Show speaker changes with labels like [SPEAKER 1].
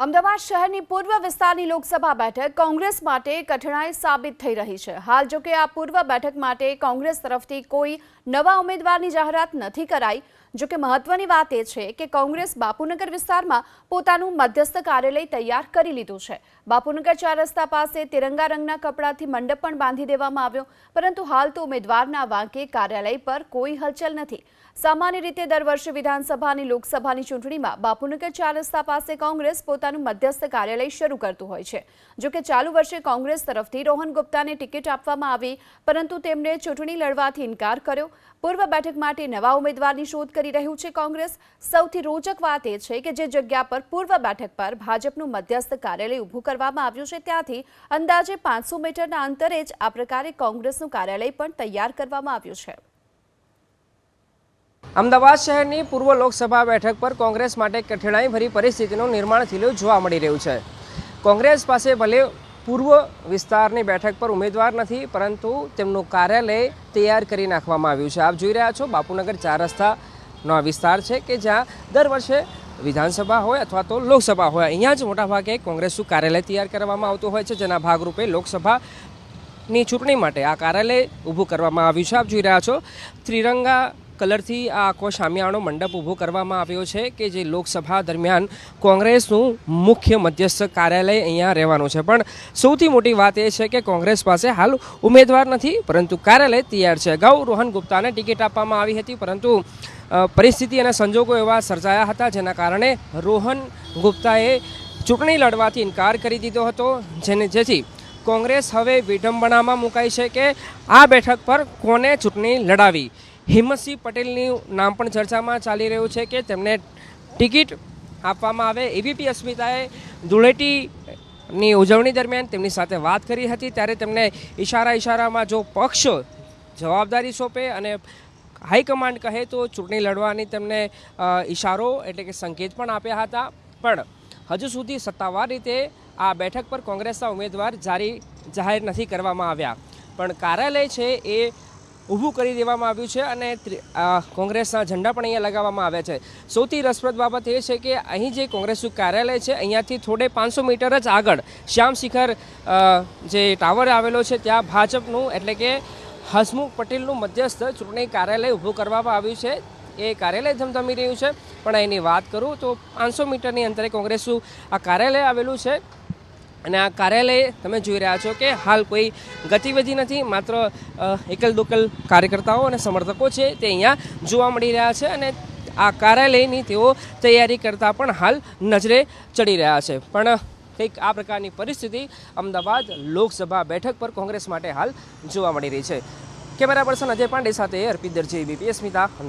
[SPEAKER 1] અમદાવાદ શહેરની પૂર્વ વિસ્તારની લોકસભા બેઠક કોંગ્રેસ માટે કઠણાઈ સાબિત થઈ રહી છે. હાલ જો કે આ પૂર્વ બેઠક માટે કોંગ્રેસ તરફથી કોઈ નવા ઉમેદવારની જાહેરાત નથી કરાઈ. જો કે મહત્વની વાત એ છે કે કોંગ્રેસ બાપુનગર વિસ્તારમાં પોતાનું મધ્યસ્થ કાર્યાલય તૈયાર કરી લીધું છે. બાપુનગર ચાર રસ્તા પાસે તિરંગા રંગના કપડાથી મંડપ પણ બાંધી દેવામાં આવ્યો, પરંતુ હાલ તો ઉમેદવારના વાંકે કાર્યાલય પર કોઈ હલચલ નથી. સામાન્ય રીતે દર વર્ષે વિધાનસભા અને લોકસભાની ચૂંટણીમાં બાપુનગર ચાર રસ્તા પાસે કોંગ્રેસ પોતાનું મધ્યસ્થ કાર્યાલય શરૂ કરતું હોય છે. જોકે ચાલુ વર્ષે કોંગ્રેસ તરફથી રોહન ગુપ્તાને ટિકિટ આપવામાં આવી, પરંતુ તેમણે ચૂંટણી લડવાથી ઇનકાર કર્યો. પૂર્વ બેઠક માટે નવા ઉમેદવારની શોધ કરી રહ્યું છે કોંગ્રેસ. સૌથી રોચક વાત એ છે કે જે જગ્યા પર પૂર્વ બેઠક પર ભાજપનું મધ્યસ્થ કાર્યાલય ઊભું કરવામાં આવ્યું છે, ત્યાંથી અંદાજે પાંચસો મીટરના અંતરે જ આ પ્રકારે કોંગ્રેસનું કાર્યાલય પણ તૈયાર કરવામાં આવ્યું છે.
[SPEAKER 2] અમદાવાદ શહેરની પૂર્વ લોકસભા બેઠક પર કોંગ્રેસ માટે કઠિનાઈભરી પરિસ્થિતિનું નિર્માણ થયેલું જોવા મળી રહ્યું છે. કોંગ્રેસ પાસે ભલે પૂર્વ વિસ્તારની બેઠક પર ઉમેદવાર નથી, પરંતુ તેમનું કાર્યાલય તૈયાર કરી નાખવામાં આવ્યું છે. આપ જોઈ રહ્યા છો બાપુનગર ચાર રસ્તાનો આ વિસ્તાર છે કે જ્યાં દર વર્ષે વિધાનસભા હોય અથવા તો લોકસભા હોય. અહીંયા જ મોટાભાગે કોંગ્રેસનું કાર્યાલય તૈયાર કરવામાં આવતું હોય છે, જેના ભાગરૂપે લોકસભા ની ચૂંટણી માટે આ કાર્યાલય ઊભું કરવામાં આવ્યું છે. આપ જોઈ રહ્યા છો ત્રિરંગા કલરથી આ આખો શામિયાણો મંડપ ઊભો કરવામાં આવ્યો છે કે જે લોકસભા દરમિયાન કોંગ્રેસનું મુખ્ય મધ્યસ્થ કાર્યાલય અહીંયા રહેવાનું છે. પણ સૌથી મોટી વાત એ છે કે કોંગ્રેસ પાસે હાલ ઉમેદવાર નથી, પરંતુ કાર્યાલય તૈયાર છે. અગાઉ રોહન ગુપ્તાને ટિકિટ આપવામાં આવી હતી, પરંતુ પરિસ્થિતિ અને સંજોગો એવા સર્જાયા હતા, જેના કારણે રોહન ગુપ્તાએ ચૂંટણી લડવાથી ઇનકાર કરી દીધો હતો, જેને જેથી કોંગ્રેસ હવે વિડંબણામાં મુકાઈ છે કે આ બેઠક પર કોને ચૂંટણી લડાવી? હિંમતસિંહ પટેલનું નામ પણ ચર્ચામાં ચાલી રહ્યું છે કે તેમને ટિકિટ આપવામાં આવે. એબીપી અસ્મિતાએ ધૂળેટીની ઉજવણી દરમિયાન તેમની સાથે વાત કરી હતી. ત્યારે તેમને ઇશારા ઇશારામાં જો પક્ષ જવાબદારી સોંપે અને હાઈકમાન્ડ કહે તો ચૂંટણી લડવાની તેમને ઈશારો એટલે કે સંકેત પણ આપ્યા હતા. પણ હજુ સુધી સત્તાવાર રીતે આ બેઠક પર કોંગ્રેસના ઉમેદવાર જારી જાહેર નથી કરવામાં આવ્યા. પણ કાર્યાલય છે એ ઊભું કરી દેવામાં આવ્યું છે અને કોંગ્રેસના ઝંડા પણ અહીંયા લગાવવામાં આવ્યા છે. સૌથી રસપ્રદ બાબત એ છે કે અહીં જે કોંગ્રેસનું કાર્યાલય છે, અહીંયાથી થોડે પાંચસો મીટર જ આગળ શ્યામ શિખર જે ટાવર આવેલો છે, ત્યાં ભાજપનું એટલે કે હસમુખ પટેલનું મધ્યસ્થ ચૂંટણી કાર્યાલય ઊભું કરવામાં આવ્યું છે. એ કાર્યાલય ધમધમી રહ્યું છે. પણ એની વાત કરું તો પાંચસો મીટરની અંતરે કોંગ્રેસનું આ કાર્યાલય આવેલું છે. અને આ કાર્યાલય તમે જોઈ રહ્યા છો કે હાલ કોઈ ગતિવિધિ નથી, માત્ર એકલ દોકલ કાર્યકર્તાઓ અને સમર્થકો છે તે અહીંયા જોવા મળી રહ્યા છે અને આ કાર્યાલયની તેઓ તૈયારી કરતા પણ હાલ નજરે ચડી રહ્યા છે. પણ કંઈક આ પ્રકારની પરિસ્થિતિ અમદાવાદ લોકસભા બેઠક પર કોંગ્રેસ માટે હાલ જોવા મળી રહી છે. કેમેરા પર્સન અજય પાંડે સાથે અર્પિત દરજી, બીપીએસ સ્મિતા, અમદાવાદ.